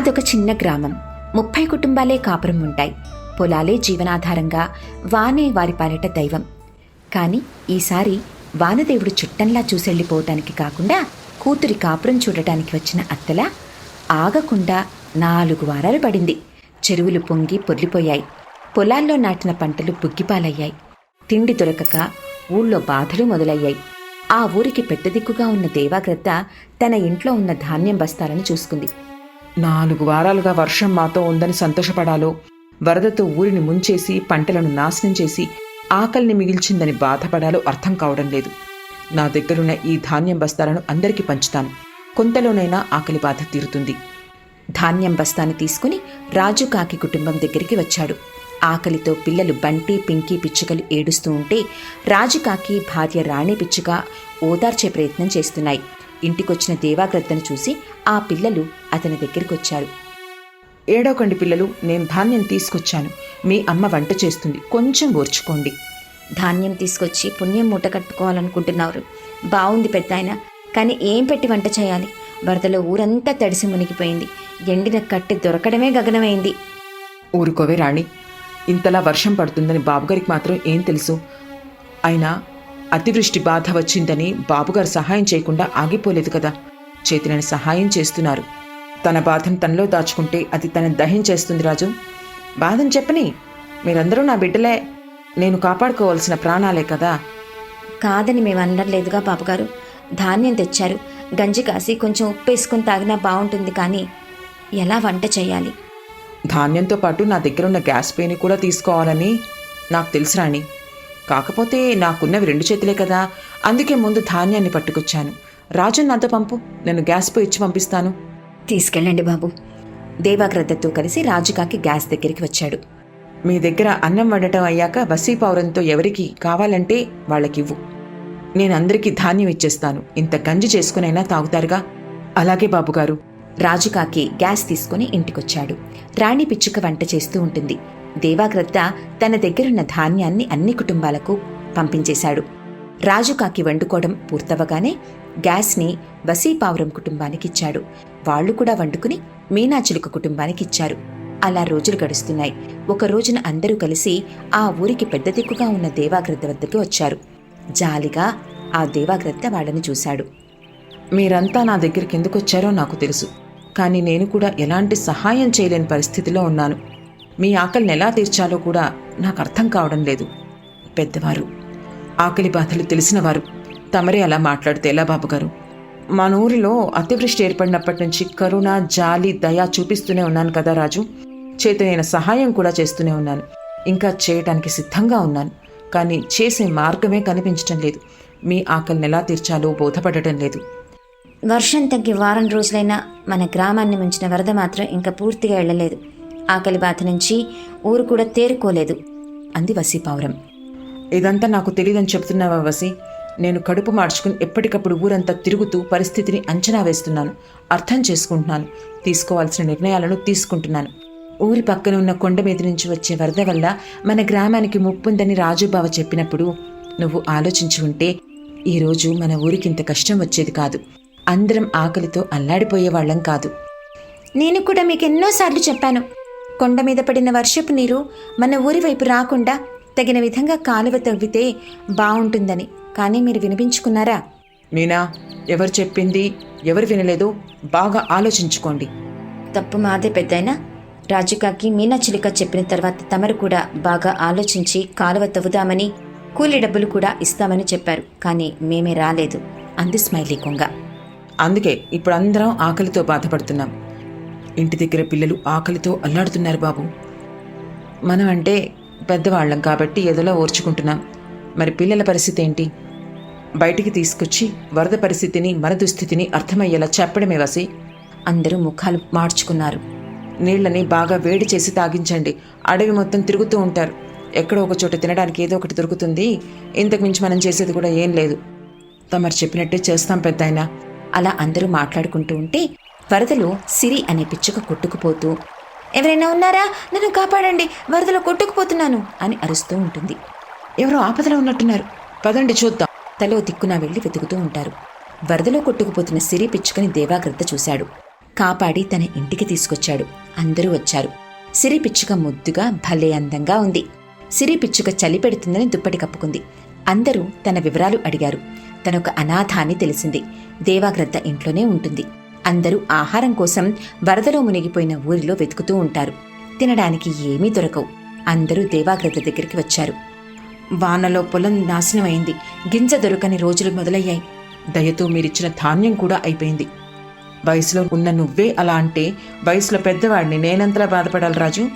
అదొక చిన్న గ్రామం. ముప్పై కుటుంబాలే కాపురం ఉంటాయి. పొలాలే జీవనాధారంగా వానే వారి పాలిట దైవం. కాని ఈసారి వానదేవుడు చుట్టంలా చూసెళ్ళిపోవటానికి కాకుండా కూతురి కాపురం చూడటానికి వచ్చిన అత్తలా ఆగకుండా నాలుగు వారాలు పడింది. చెరువులు పొంగి పొర్లిపోయాయి. పొలాల్లో నాటిన పంటలు బుగ్గిపాలయ్యాయి. తిండి దొరకక ఊళ్ళో బాధలు మొదలయ్యాయి. ఆ ఊరికి పెద్ద దిక్కుగా ఉన్న దేవాగ్రద్ద తన ఇంట్లో ఉన్న ధాన్యం బస్తాలను చూసుకుంది. నాలుగు వారాలుగా వర్షం మాతో ఉందని సంతోషపడాలో వరదతో ఊరిని ముంచేసి పంటలను నాశనం చేసి ఆకలిని మిగిల్చిందని బాధపడాలో అర్థం కావడం లేదు. నా దగ్గరున్న ఈ ధాన్యం బస్తాలను అందరికీ పంచుతాను. కొంతలోనైనా ఆకలి బాధ తీరుతుంది. ధాన్యం బస్తాను తీసుకుని రాజు కాకి కుటుంబం దగ్గరికి వచ్చాడు. ఆకలితో పిల్లలు బంటి పింకీ పిచ్చుకలు ఏడుస్తూ ఉంటే రాజు కాకి భార్య రాణి పిచ్చుక ఓదార్చే ప్రయత్నం చేస్తున్నాయి. ఇంటికొచ్చిన దేవాగ్రద్దను చూసి ఆ పిల్లలు అతని దగ్గరికి వచ్చారు ఏడవకండి పిల్లలు నేను ధాన్యం తీసుకొచ్చాను. మీ అమ్మ వంట చేస్తుంది. కొంచెం ఓర్చుకోండి. ధాన్యం తీసుకొచ్చి పుణ్యం మూట కట్టుకోవాలనుకుంటున్నారు. బాగుంది పెద్దాయన కానీ ఏం పెట్టి వంట చేయాలి? వరదలో ఊరంతా తడిసి మునిగిపోయింది. ఎండిన కట్టె దొరకడమే గగనమైంది. ఊరుకోవే రాణి ఇంతలా వర్షం పడుతుందని బాబుగారికి మాత్రం ఏం తెలుసు? అయినా అతివృష్టి బాధ వచ్చిందని బాబుగారు సహాయం చేయకుండా ఆగిపోలేదు కదా. చేతిని సహాయం చేస్తున్నారు. తన బాధను తనలో దాచుకుంటే అది తన దహం చేస్తుంది రాజు. బాధను చెప్పని మీరందరూ నా బిడ్డలే. నేను కాపాడుకోవాల్సిన ప్రాణాలే కదా. కాదని మేము అనలేదుగా బాబుగారు. ధాన్యం తెచ్చారు. గంజి కాసి కొంచెం ఉప్పు వేసుకుని తాగినా బాగుంటుంది కానీ ఎలా వంట చేయాలి? ధాన్యంతో పాటు నా దగ్గర ఉన్న గ్యాస్ పేని కూడా తీసుకోవాలని నాకు తెలుసు రాణి. కాకపోతే నాకున్నవి రెండు చేతులే కదా. అందుకే ముందు ధాన్యాన్ని పట్టుకొచ్చాను. రాజు నాతో పంపు. నేను గ్యాస్ పోయి ఇచ్చి పంపిస్తాను. తీసుకెళ్ళండి బాబు. దేవాగ్రద్దతో కలిసి రాజుకాకి గ్యాస్ దగ్గరికి వచ్చాడు. మీ దగ్గర అన్నం వండటం అయ్యాక వసీపౌరంతో ఎవరికి కావాలంటే వాళ్ళకివ్వు. నేను అందరికీ ధాన్యం ఇచ్చేస్తాను. ఇంత గంజి చేసుకునైనా తాగుతారుగా. అలాగే బాబుగారు. రాజుకాకి గ్యాస్ తీసుకుని ఇంటికొచ్చాడు. రాణి పిచ్చుక వంట చేస్తూ ఉంటుంది. దేవాగ్రద్ద తన దగ్గరున్న ధాన్యాన్ని అన్ని కుటుంబాలకు పంపించేశాడు. రాజుకాకి వండుకోవడం పూర్తవగానే గ్యాస్ని వసీపావురం కుటుంబానికిచ్చాడు. వాళ్ళు కూడా వండుకుని మీనాచిలుక కుటుంబానికిచ్చారు. అలా రోజులు గడుస్తున్నాయి. ఒక రోజున అందరూ కలిసి ఆ ఊరికి పెద్ద దిక్కుగా ఉన్న దేవాగ్రద్ద వద్దకు వచ్చారు. జాలిగా ఆ దేవాగ్రద్ద వాళ్ళని చూశాడు. మీరంతా నా దగ్గరికి ఎందుకు వచ్చారో నాకు తెలుసు. కానీ నేను కూడా ఎలాంటి సహాయం చేయలేని పరిస్థితిలో ఉన్నాను. మీ ఆకలిని ఎలా తీర్చాలో కూడా నాకు అర్థం కావడం లేదు. పెద్దవారు. ఆకలి బాధలు తెలిసినవారు తమరే అలా మాట్లాడితే ఎలా బాబుగారు? మన ఊరిలో అతివృష్టి ఏర్పడినప్పటి నుంచి కరుణ జాలి దయ చూపిస్తూనే ఉన్నాను కదా రాజు. చేతనైన సహాయం కూడా చేస్తూనే ఉన్నాను. ఇంకా చేయటానికి సిద్ధంగా ఉన్నాను. కానీ చేసే మార్గమే కనిపించటం లేదు. మీ ఆకలిని ఎలా తీర్చాలో బోధపడటం లేదు. వర్షం తగ్గి వారం రోజులైనా మన గ్రామాన్ని మించిన వరద మాత్రం ఇంకా పూర్తిగా వెళ్ళలేదు ఆకలి బాధ నుంచి ఊరు కూడా తేరుకోలేదు. అంది వసీపావురం ఇదంతా నాకు తెలియదని చెప్తున్నావా వసి? నేను కడుపు మార్చుకుని ఎప్పటికప్పుడు ఊరంతా తిరుగుతూ పరిస్థితిని అంచనా వేస్తున్నాను. అర్థం చేసుకుంటున్నాను. తీసుకోవాల్సిన నిర్ణయాలను తీసుకుంటున్నాను. ఊరి పక్కన ఉన్న కొండ మీద నుంచి వచ్చే వరద వల్ల మన గ్రామానికి ముప్పుందని రాజుబావ చెప్పినప్పుడు నువ్వు ఆలోచించి ఉంటే ఈరోజు మన ఊరికి ఇంత కష్టం వచ్చేది కాదు. అందరం ఆకలితో అల్లాడిపోయేవాళ్ళం కాదు. నేను కూడా మీకు ఎన్నోసార్లు చెప్పాను. కొండ మీద పడిన వర్షపు నీరు మన ఊరి వైపు రాకుండా తగిన విధంగా కాలువ తవ్వితే బాగుంటుందని కానీ మీరు వినిపించుకున్నారా? మీనా ఎవరు చెప్పింది ఎవరు వినలేదో బాగా ఆలోచించుకోండి. తప్పు మాదే పెద్దయినా. రాజుకాకి మీనా చిలుక చెప్పిన తర్వాత తమరు కూడా బాగా ఆలోచించి కాలువ తవ్వుదామని కూలి డబ్బులు కూడా ఇస్తామని చెప్పారు. కానీ మేమే రాలేదు. అంది స్మైలీ కొంగ. అందుకే ఇప్పుడు అందరం ఆకలితో బాధపడుతున్నాం. ఇంటి దగ్గర పిల్లలు ఆకలితో అల్లాడుతున్నారు బాబు. మనం అంటే పెద్దవాళ్ళం కాబట్టి ఏదోలా ఓర్చుకుంటున్నాం. మరి పిల్లల పరిస్థితి ఏంటి? బయటికి తీసుకొచ్చి వరద పరిస్థితిని మన దుస్థితిని అర్థమయ్యేలా చెప్పడమే వసి. అందరూ ముఖాలు మార్చుకున్నారు. నీళ్ళని బాగా వేడి చేసి తాగించండి. అడవి మొత్తం తిరుగుతూ ఉంటారు. ఎక్కడో ఒక చోట తినడానికి ఏదో ఒకటి దొరుకుతుంది. ఇంతకుమించి మనం చేసేది కూడా ఏం లేదు. తమరు చెప్పినట్టే చేస్తాం పెద్దాయన. అలా అందరూ మాట్లాడుకుంటూ ఉంటే వరదలో సిరి అనే పిచ్చుక కొట్టుకుపోతూ ఎవరైనా ఉన్నారా? నన్ను కాపాడండి. వరదలో కొట్టుకుపోతున్నాను అని అరుస్తూ ఉంటుంది. ఎవరో ఆపదలో ఉన్నట్టున్నారు. పదండి చూద్దాం. తలో దిక్కున వెళ్ళి వెతుకుతూ ఉంటారు. వరదలో కొట్టుకుపోతున్న సిరి పిచ్చుకని దేవాగ్రద్ద చూశాడు. కాపాడి తన ఇంటికి తీసుకొచ్చాడు. అందరూ వచ్చారు. సిరి పిచ్చుక ముద్దుగా భలే అందంగా ఉంది. సిరి పిచ్చుక చలి పెడుతుందని దుప్పటి కప్పుకుంది. అందరూ తన వివరాలు అడిగారు. తనొక అనాథాన్ని అని తెలిసింది. దేవాగ్రద్ద ఇంట్లోనే ఉంటుంది. అందరూ ఆహారం కోసం వరదలో మునిగిపోయిన ఊరిలో వెతుకుతూ ఉంటారు. తినడానికి ఏమీ దొరకవు. అందరూ దేవాగ్రద్ద దగ్గరికి వచ్చారు. వానలో పొలం నాశనమైంది. గింజ దొరకని రోజులు మొదలయ్యాయి. దయతో మీరిచ్చిన ధాన్యం కూడా అయిపోయింది. వయసులో ఉన్న నువ్వే అలా అంటే వయసులో పెద్దవాడిని నేనంతలా బాధపడాలి రాజు?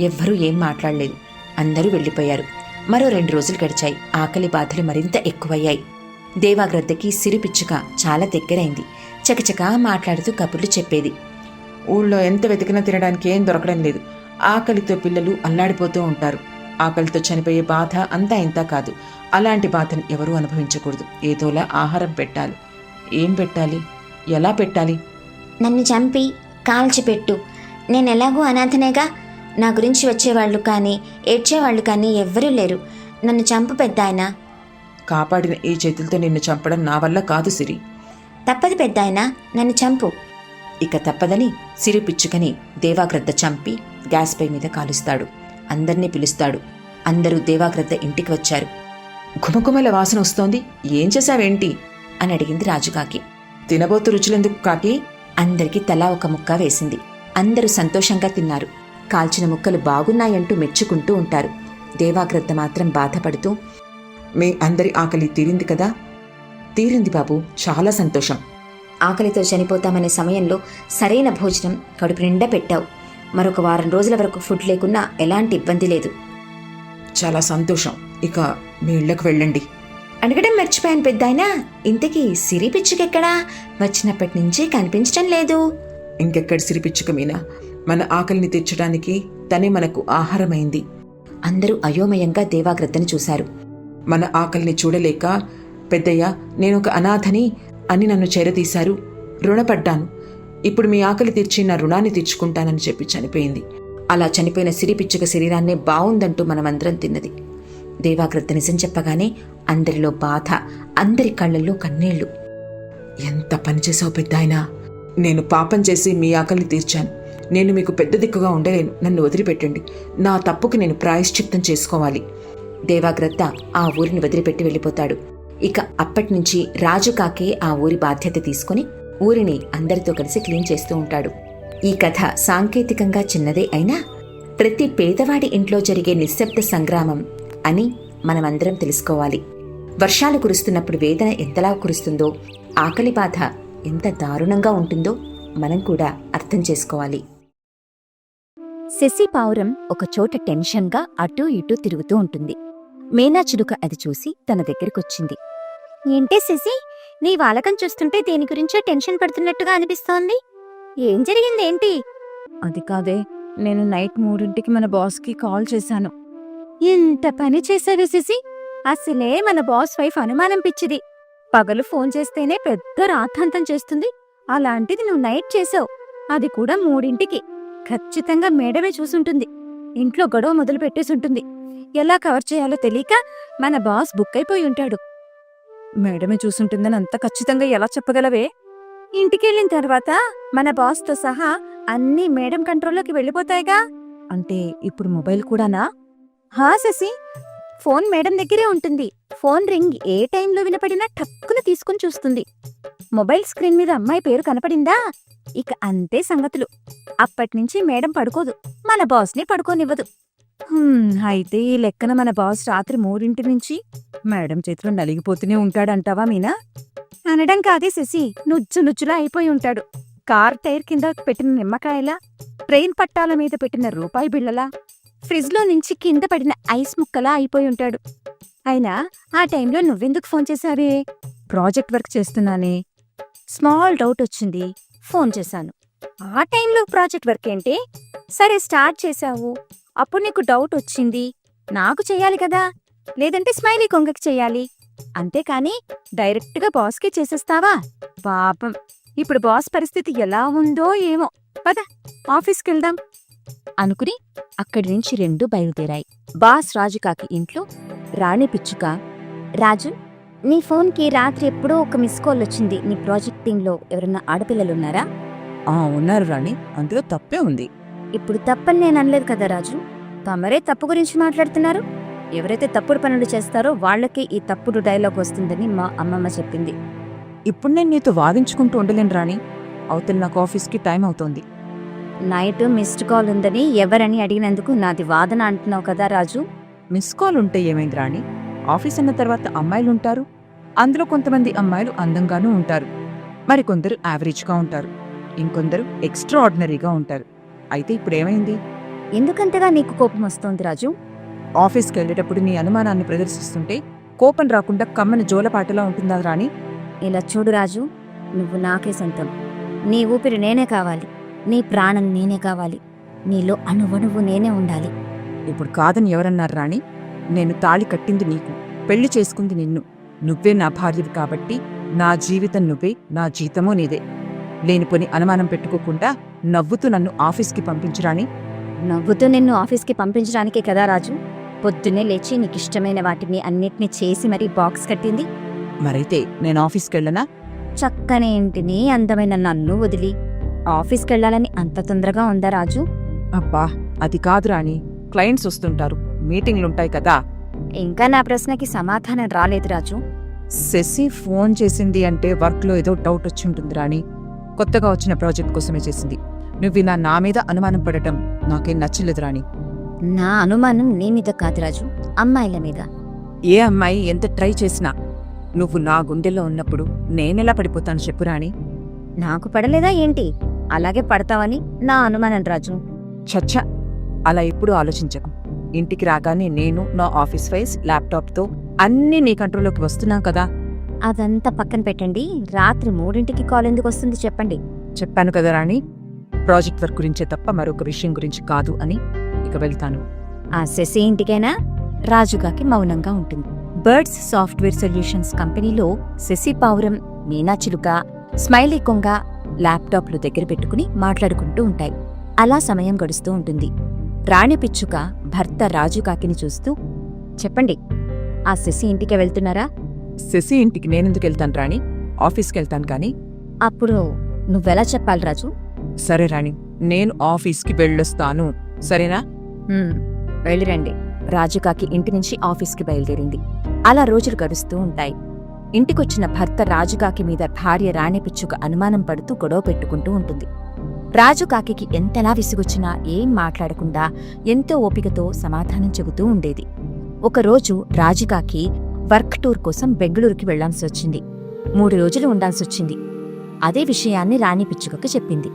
ఎవ్వరూ ఏం మాట్లాడలేదు. అందరూ వెళ్ళిపోయారు. మరో రెండు రోజులు గడిచాయి. ఆకలి బాధలు మరింత ఎక్కువయ్యాయి. దేవాగ్రద్దకి సిరిపిచ్చుక చాలా దగ్గరైంది. చకచకా మాట్లాడుతూ కబుర్లు చెప్పేది. ఊళ్ళో ఎంత వెతికినా తినడానికి ఏం దొరకడం లేదు. ఆకలితో పిల్లలు అల్లాడిపోతూ ఉంటారు. ఆకలితో చనిపోయే బాధ అంతా ఇంత కాదు. అలాంటి బాధను ఎవరూ అనుభవించకూడదు. ఏదోలా ఆహారం పెట్టాలి. ఏం పెట్టాలి? ఎలా పెట్టాలి? నన్ను చంపి కాల్చిపెట్టు నేను ఎలాగూ అనాథనేగా? నా గురించి వచ్చేవాళ్ళు కానీ ఏడ్చేవాళ్ళు కానీ ఎవ్వరూ లేరు. నన్ను చంపు పెద్దాయన? కాపాడిన ఈ చేతులతో నిన్ను చంపడం నా వల్ల కాదు సిరి. తప్పదు పెద్దాయన నన్ను చంపు. ఇక తప్పదని సిరిపిచ్చుకని దేవాగ్రద్ద చంపి గ్యాస్ పై మీద కాలుస్తాడు. అందర్నీ పిలుస్తాడు. అందరూ దేవాగ్రద్ద ఇంటికి వచ్చారు. ఘుమఘుమల వాసన వస్తోంది. ఏం చేశావేంటి? అని అడిగింది రాజుకాకి తినబోతు రుచులెందుకు కాకి? అందరికీ తలా ఒక ముక్క వేసింది. అందరూ సంతోషంగా తిన్నారు. కాల్చిన ముక్కలు బాగున్నాయంటూ మెచ్చుకుంటూ ఉంటారు. దేవాగ్రద్ద మాత్రం బాధపడుతూ మీ అందరి ఆకలి తీరింది కదా? తీరింది బాబు. చాలా సంతోషం. ఆకలితో చనిపోతామనే సమయంలో సరైన భోజనం కడుపు నిండా పెట్టావు. మరొక వారం రోజుల వరకు ఫుడ్ లేకున్నా ఎలాంటి ఇబ్బంది లేదు. చాలా సంతోషం. ఇక మీ ఇళ్ళకు వెళ్ళండి. అడగడం మర్చిపోయాను పెద్దాయనా. ఇంతకీ సిరి పిచ్చుకెక్కడా? వచ్చినప్పటి నుంచి కనిపించడం లేదు. ఇంకెక్కడి సిరిపిచ్చుక మీనా? మన ఆకలిని తీర్చడానికి తనే మనకు ఆహారమైంది. అందరూ అయోమయంగా దేవాగ్రద్దను చూశారు. మన ఆకలిని చూడలేక పెద్దయ్య నేనొక అనాథని అని నన్ను చేరదీశారు. రుణపడ్డాను. ఇప్పుడు మీ ఆకలి తీర్చి నా రుణాన్ని తీర్చుకుంటానని చెప్పి చనిపోయింది. అలా చనిపోయిన సిరిపిచ్చుక శరీరాన్నే బావుందంటూ మనమందరం తిన్నది. దేవాగ్రద్ద నిజం చెప్పగానే అందరిలో బాధ అందరి కళ్ళల్లో కన్నీళ్ళు. ఎంత పనిచేసావు పెద్ద ఆయన నేను పాపం చేసి మీ ఆకలిని తీర్చాను. నేను మీకు పెద్ద దిక్కుగా ఉండలేను. నన్ను వదిలిపెట్టండి. నా తప్పుకి నేను ప్రాయశ్చిత్తం చేసుకోవాలి. దేవాగ్రత్త ఆ ఊరిని వదిలిపెట్టి వెళ్ళిపోతాడు. ఇక అప్పటినుంచి రాజు కాకే ఆ ఊరి బాధ్యత తీసుకుని ఊరిని అందరితో కలిసి క్లీన్ చేస్తూ ఉంటాడు. ఈ కథ సాంకేతికంగా చిన్నదే అయినా ప్రతి పేదవాడి ఇంట్లో జరిగే నిశ్శబ్ద సంగ్రామం అని మనమందరం తెలుసుకోవాలి. వర్షాలు కురుస్తున్నప్పుడు వేదన ఎంతలా కురుస్తుందో ఆకలి బాధ ఎంత దారుణంగా ఉంటుందో మనం కూడా అర్థం చేసుకోవాలి. శశి పావురం ఒకచోట టెన్షన్గా అటూ ఇటూ తిరుగుతూ ఉంటుంది. మీనా చిలుక అది చూసి తన దగ్గరికొచ్చింది. ఏంటే శశి నీ వాలకం చూస్తుంటే దేని గురించో టెన్షన్ పడుతున్నట్టుగా అనిపిస్తోంది. ఏం జరిగింది ఏంటి అది కాదే నేను నైట్ మూడింటికి మన బాస్కి కాల్ చేశాను. ఇంత పని చేశారు శశి అసలే మన బాస్ వైఫ్ అనుమానం పిచ్చిది. పగలు ఫోన్ చేస్తేనే పెద్ద రాద్ధాంతం చేస్తుంది. అలాంటిది నువ్వు నైట్ చేసావు అది కూడా మూడింటికి. ఖచ్చితంగా మేడమే చూసుంటుంది. ఇంట్లో గొడవ మొదలు పెట్టేసుంటుంది ఎలా కవర్ చేయాలో తెలియక మన బాస్ బుక్ అయిపోయి ఉంటాడు. మేడమే చూసుంటుందని అంత ఖచ్చితంగా ఎలా చెప్పగలవే? ఇంటికెళ్ళిన తర్వాత మన బాస్తో సహా అన్నీ మేడం కంట్రోల్లోకి వెళ్ళిపోతాయిగా? అంటే ఇప్పుడు మొబైల్ కూడానా? హా శశి. ఫోన్ మేడం దగ్గరే ఉంటుంది. ఫోన్ రింగ్ ఏ టైంలో వినపడినా టక్కున తీసుకుని చూస్తుంది. మొబైల్ స్క్రీన్ మీద అమ్మాయి పేరు కనపడిందా? ఇక అంతే సంగతులు. అప్పటినుంచి మేడం పడుకోదు. మన బాస్ని పడుకోనివ్వదు. అయితే ఈ లెక్కన మన బాస్ రాత్రి మూడింటి నుంచి మేడం చేతిలో నలిగిపోతూనే ఉంటాడంటావా మీనా? అనడం కాదే శశి నుజ్జు నుజ్జులా అయిపోయి ఉంటాడు. కార్ టైర్ కింద పెట్టిన నిమ్మకాయలా ట్రైన్ పట్టాల మీద పెట్టిన రూపాయి బిళ్ళలా ఫ్రిడ్జ్లో నుంచి కింద పడిన ఐస్ ముక్కలా అయిపోయి ఉంటాడు. అయినా ఆ టైంలో నువ్వెందుకు ఫోన్ చేశావే? ప్రాజెక్ట్ వర్క్ చేస్తున్నానే. స్మాల్ డౌట్ వచ్చింది ఫోన్ చేశాను. ఆ టైంలో ప్రాజెక్ట్ వర్క్ ఏంటి? సరే స్టార్ట్ చేశావు. అప్పుడు నీకు డౌట్ వచ్చింది. నాకు చెయ్యాలి కదా. లేదంటే స్మైలీ కొంగకి చెయ్యాలి అంతేకాని డైరెక్ట్గా బాస్కే చేసేస్తావా? పాపం. ఇప్పుడు బాస్ పరిస్థితి ఎలా ఉందో ఏమో. పద ఆఫీస్కి వెళ్దాం అనుకుని అక్కడి నుంచి రెండు బయలుదేరాయి. బాస్ రాజుకాకి ఇంట్లో రాణి పిచ్చుక. రాజు నీ ఫోన్కి రాత్రి ఎప్పుడో ఒక మిస్ కాల్ వచ్చింది. నీ ప్రాజెక్ట్ టీంలో ఎవరన్నా ఆడపిల్లలున్నారా ఆ ఉన్నారు రాణి. అందులో తప్పే ఉంది. ఇప్పుడు తప్పని నేను అనలేదు కదా రాజు? తమరే తప్పు గురించి మాట్లాడుతున్నారు? ఎవరైతే తప్పుడు పనులు చేస్తారో వాళ్ళకి ఈ తప్పుడు డైలాగ్ వస్తుందని మా అమ్మమ్మ చెప్పింది. ఇప్పుడు నేను నీతో వాదించుకుంటూ ఉండలేను రాణి. అవతల నాకు ఆఫీస్కి టైం అవుతోంది. నైట్ మిస్డ్ కాల్ ఉందని ఎవరని అడిగినందుకు నాది వాదన అంటున్నావు కదా రాజు? మిస్ కాల్ ఉంటే ఏమైంది రాణి? ఆఫీస్ అన్న తర్వాత అమ్మాయిలు ఉంటారు. అందులో కొంతమంది అమ్మాయిలు అందంగానూ ఉంటారు. మరి కొందరు యావరేజ్గా ఉంటారు. ఇంకొందరు ఎక్స్ట్రా ఆర్డినరీగా ఉంటారు. అయితే ఇప్పుడు ఏమైంది ఎందుకంతగా నీకు కోపం వస్తోంది రాజు? ఆఫీస్కి వెళ్ళేటప్పుడు నీ అనుమానాన్ని ప్రదర్శిస్తుంటే కోపం రాకుండా కమ్మని జోలపాటలా ఉంటుందా రాణి? ఇలా చూడు రాజు నువ్వు నాకే సొంతం. నీ ఊపిరి నేనే కావాలి. నీ ప్రాణం నేనే కావాలి. నీలో అణువణువు నేనే ఉండాలి. ఇప్పుడు కాదని ఎవరన్నారు రాణి? నేను తాళి కట్టింది నీకు. పెళ్ళి చేసుకుంది నిన్ను. నువ్వే నా భార్యవి కాబట్టి నా జీవితం నువ్వే నా జీతమూ నీదే. లేనిపోని అనుమానం పెట్టుకోకుండా నవ్వుతూ నన్ను ఆఫీస్కి పంపించురాని. నవ్వుతూ నిన్ను ఆఫీస్కి పంపించడానికే కదా రాజు? పొద్దున్నే లేచి నీకు ఇష్టమైన వాటిని అన్నిటినీ చేసి మరీ బాక్స్ కట్టింది. మరైతే నేను ఆఫీస్కి వెళ్ళనా చక్కని ఇంటిని అందమైన నన్ను వదిలి ఆఫీస్కి వెళ్ళాలని అంత తొందరగా ఉందా రాజు? అబ్బా అది కాదు రాణి. క్లయింట్స్ వస్తుంటారు. మీటింగ్లుంటాయి కదా. ఇంకా నా ప్రశ్నకి సమాధానం రాలేదు రాజు. శశి ఫోన్ చేసింది అంటే వర్క్లో ఏదో డౌట్ వచ్చి ఉంటుంది రాణి. కొత్తగా వచ్చిన ప్రాజెక్ట్ కోసమే చేసింది. నువ్వు ఇలా నా మీద అనుమానం పడటం నాకేం నచ్చలేదు రాణి. నా అనుమానం నీ మీద కాదు రాజు అమ్మాయిల మీద. ఏ అమ్మాయి ఎంత ట్రై చేసినా నువ్వు నా గుండెల్లో ఉన్నప్పుడు నేనెలా పడిపోతాను చెప్పు రాణి. నాకు పడలేదా ఏంటి? అలాగే పడతావని నా అనుమానం రాజు. చచ్చ అలా ఎప్పుడు ఆలోచించకు. ఇంటికి రాగానే నేను నా ఆఫీస్ ఫైల్స్ ల్యాప్టాప్తో అన్నీ నీ కంట్రోల్లోకి వస్తున్నాం కదా. అదంతా పక్కన పెట్టండి. రాత్రి మూడింటికి కాల్ ఎందుకు వస్తుంది చెప్పండి. చెప్పాను కదా రాణి. ప్రాజెక్ట్ వర్క్ గురించే తప్ప మరొక విషయం గురించి కాదు అని ఇక వెళ్తాను. ఆ శశి ఇంటికైనా? రాజుగాకి మౌనంగా ఉంటుంది. బర్డ్స్ సాఫ్ట్వేర్ సొల్యూషన్స్ కంపెనీలో శశి పావురం మీనా చిలుక స్మైలీ కొంగ ల్యాప్టాప్లు దగ్గర పెట్టుకుని మాట్లాడుకుంటూ ఉంటాయి. అలా సమయం గడుస్తూ ఉంటుంది. రాణి పిచ్చుక భర్త రాజుకాకిని చూస్తూ చెప్పండి ఆ శశి ఇంటికి వెళ్తున్నారా? శశి ఇంటికి నేనెందుకు వెళ్తాను రాణి? ఆఫీస్కి వెళ్తాను కానీ. అప్పుడు నువ్వెలా చెప్పాలి రాజు? సరే రాణి నేను ఆఫీస్కి వెళ్ళొస్తాను. సరేనా? "హ్మ్, వెళ్ళిరండి. రాజుకాకి ఇంటి నుంచి ఆఫీస్కి బయలుదేరింది. అలా రోజులు గడుస్తూ ఉంటాయి. ఇంటికొచ్చిన భర్త రాజుకాకి మీద భార్య రాణి పిచ్చుక అనుమానం పడుతూ గొడవ పెట్టుకుంటూ ఉంటుంది. రాజుకాకి ఎంతలా విసుగొచ్చినా ఏం మాట్లాడకుండా ఎంతో ఓపికతో సమాధానం చెబుతూ ఉండేది. ఒకరోజు రాజుకాకి వర్క్ టూర్ కోసం బెంగళూరుకి వెళ్ళాల్సి వచ్చింది. మూడు రోజులు ఉండాల్సొచ్చింది అదే విషయాన్ని రాణి పిచ్చుకకు చెప్పింది.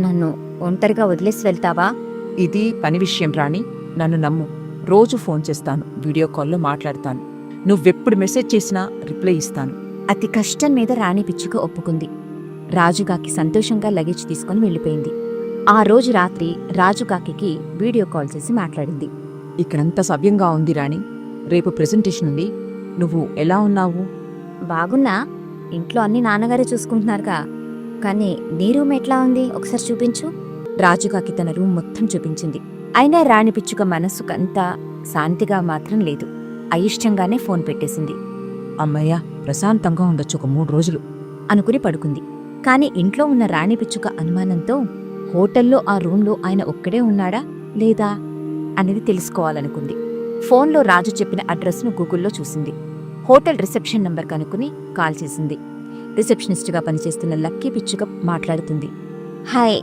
నన్ను ఒంటరిగా వదిలేసి వెళ్తావా? ఇది పని విషయం రాణి. నన్ను నమ్ము. రోజు ఫోన్ చేస్తాను. వీడియో కాల్లో మాట్లాడతాను. నువ్వెప్పుడు మెసేజ్ చేసినా రిప్లై ఇస్తాను. అతి కష్టం మీద రాణి పిచ్చుక ఒప్పుకుంది. రాజుగాకి సంతోషంగా లగేజ్ తీసుకుని వెళ్ళిపోయింది. ఆ రోజు రాత్రి రాజుగాకి వీడియో కాల్ చేసి మాట్లాడింది. ఇక్కడంతా సవ్యంగా ఉంది రాణి. రేపు ప్రెజెంటేషన్ ఉంది. నువ్వు ఎలా ఉన్నావు? బాగున్నా. ఇంట్లో అన్ని నాన్నగారే చూసుకుంటున్నారుగా. కానీ నీ రూమ్ ఎట్లా ఉంది? ఒకసారి చూపించు. రాజుగాకి తన రూమ్ మొత్తం చూపించింది. అయినా రాణి పిచ్చుక మనస్సుకంతా శాంతిగా మాత్రం లేదు. అయిష్టంగానే ఫోన్ పెట్టేసింది. అమ్మయ్య ప్రశాంతంగా ఉండొచ్చు ఒక మూడు రోజులు అనుకుని పడుకుంది. కాని ఇంట్లో ఉన్న రాణి పిచ్చుక అనుమానంతో హోటల్లో ఆ రూంలో ఆయన ఒక్కడే ఉన్నాడా లేదా అనేది తెలుసుకోవాలనుకుంది. ఫోన్లో రాజు చెప్పిన అడ్రస్ను గూగుల్లో చూసింది. హోటల్ రిసెప్షన్ నంబర్ కనుక్కుని కాల్ చేసింది. రిసెప్షనిస్ట్గా పనిచేస్తున్న లక్కీ పిచ్చుక మాట్లాడుతుంది. Hi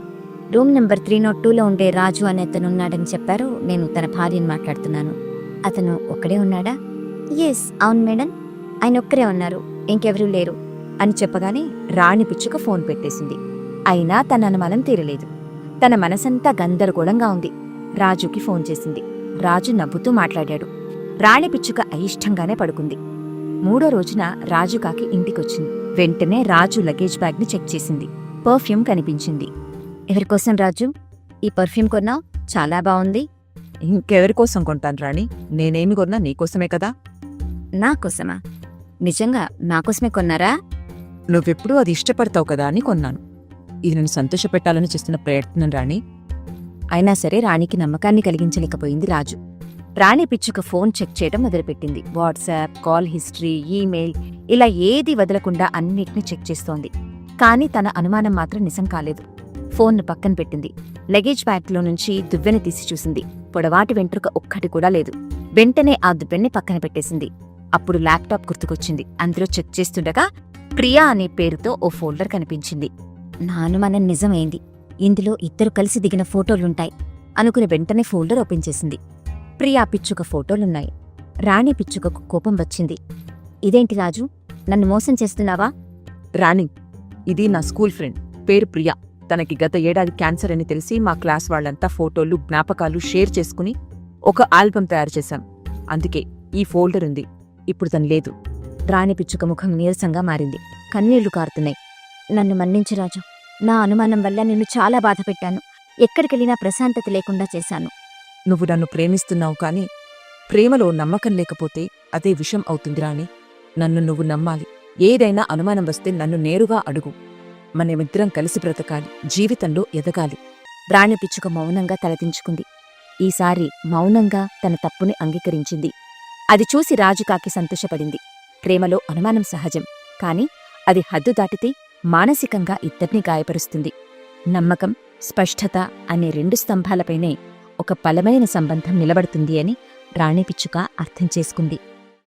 room number three not టూలో ఉండే రాజు అనే అతను ఉన్నాడని చెప్పారు. నేను తన భార్యని మాట్లాడుతున్నాను. అతను ఒక్కడే ఉన్నాడా? ఎస్ అవును మేడం. ఆయన ఒక్కరే ఉన్నారు. ఇంకెవరూ లేరు. అని చెప్పగానే రాణి పిచ్చుక ఫోన్ పెట్టేసింది. అయినా తన అనుమానం తీరలేదు. తన మనసంతా గందరగోళంగా ఉంది. రాజుకి ఫోన్ చేసింది. రాజు నవ్వుతూ మాట్లాడాడు. రాణి పిచ్చుక అయిష్టంగానే పడుకుంది. మూడో రోజున రాజు కాకి ఇంటికొచ్చింది. వెంటనే రాజు లగేజ్ బ్యాగ్ని చెక్ చేసింది. పర్ఫ్యూమ్ కనిపించింది. ఎవరికోసం రాజు? ఈ పర్ఫ్యూమ్ కొన్నావు చాలా బాగుంది ఇంకెవరి కోసం కొంటాను రాణి? నేనేమి కొన్నా నీకోసమే కదా? నా కోసమా? నిజంగా నా కోసమే కొన్నారా? నువ్వెప్పుడూ అది ఇష్టపడతావు కదా అని కొన్నాను. ఇది నేను సంతోషపెట్టాలని చేస్తున్న ప్రయత్నం రాణి. అయినా సరే రాణికి నమ్మకాన్ని కలిగించలేకపోయింది రాజు. రాణి పిచ్చుక ఫోన్ చెక్ చేయడం మొదలుపెట్టింది. వాట్సాప్ కాల్ హిస్టరీ ఈమెయిల్ ఇలా ఏది వదలకుండా అన్నిటిని చెక్ చేస్తోంది. కానీ తన అనుమానం మాత్రం నిజం కాలేదు. ఫోన్ను పక్కన పెట్టింది. లగేజ్ బ్యాగ్లో నుంచి దువ్వెని తీసి చూసింది. పొడవాటి వెంట్రుక ఒక్కటి కూడా లేదు. వెంటనే ఆ దువ్వెన్ని పక్కన పెట్టేసింది. అప్పుడు ల్యాప్టాప్ గుర్తుకొచ్చింది. అందులో చెక్ చేస్తుండగా ప్రియా అనే పేరుతో ఓ ఫోల్డర్ కనిపించింది. నా అనుమానం నిజమైంది. ఇందులో ఇద్దరు కలిసి దిగిన ఫోటోలుంటాయి. అనుకుని వెంటనే ఫోల్డర్ ఓపెన్ చేసింది. ప్రియా పిచ్చుక ఫోటోలున్నాయి. రాణి పిచ్చుకకు కోపం వచ్చింది. ఇదేంటి రాజు? నన్ను మోసం చేస్తున్నావా? రాణి ఇది నా స్కూల్ ఫ్రెండ్. పేరు ప్రియా. తనకి గత ఏడాది క్యాన్సర్ అని తెలిసి మా క్లాస్ వాళ్ళంతా ఫోటోలు జ్ఞాపకాలు షేర్ చేసుకుని ఒక ఆల్బమ్ తయారు చేశాం. అందుకే ఈ ఫోల్డర్ ఉంది. ఇప్పుడు తను లేదు. రాణి పిచ్చుక ముఖం నీరసంగా మారింది. కన్నీళ్ళు కారుతున్నాయి. నన్ను మన్నించు రాజు. నా అనుమానం వల్ల నిన్ను చాలా బాధ పెట్టాను. ఎక్కడికెళ్ళినా ప్రశాంతత లేకుండా చేశాను. నువ్వు నన్ను ప్రేమిస్తున్నావు కానీ ప్రేమలో నమ్మకం లేకపోతే అదే విషం అవుతుంది రాణి. నన్ను నువ్వు నమ్మాలి. ఏదైనా అనుమానం వస్తే నన్ను నేరుగా అడుగు. మనమిద్దరం కలిసి బ్రతకాలి. జీవితంలో ఎదగాలి. రాణి పిచ్చుక మౌనంగా తలదించుకుంది. ఈసారి మౌనంగా తన తప్పుని అంగీకరించింది. అది చూసి రాజుకాకి సంతోషపడింది. ప్రేమలో అనుమానం సహజం. కాని అది హద్దు దాటితే మానసికంగా ఇద్దరిని గాయపరుస్తుంది. నమ్మకం స్పష్టత అనే రెండు స్తంభాలపైనే ఒక బలమైన సంబంధం నిలబడుతుంది అని రాణిపిచ్చుక అర్థం చేసుకుంది.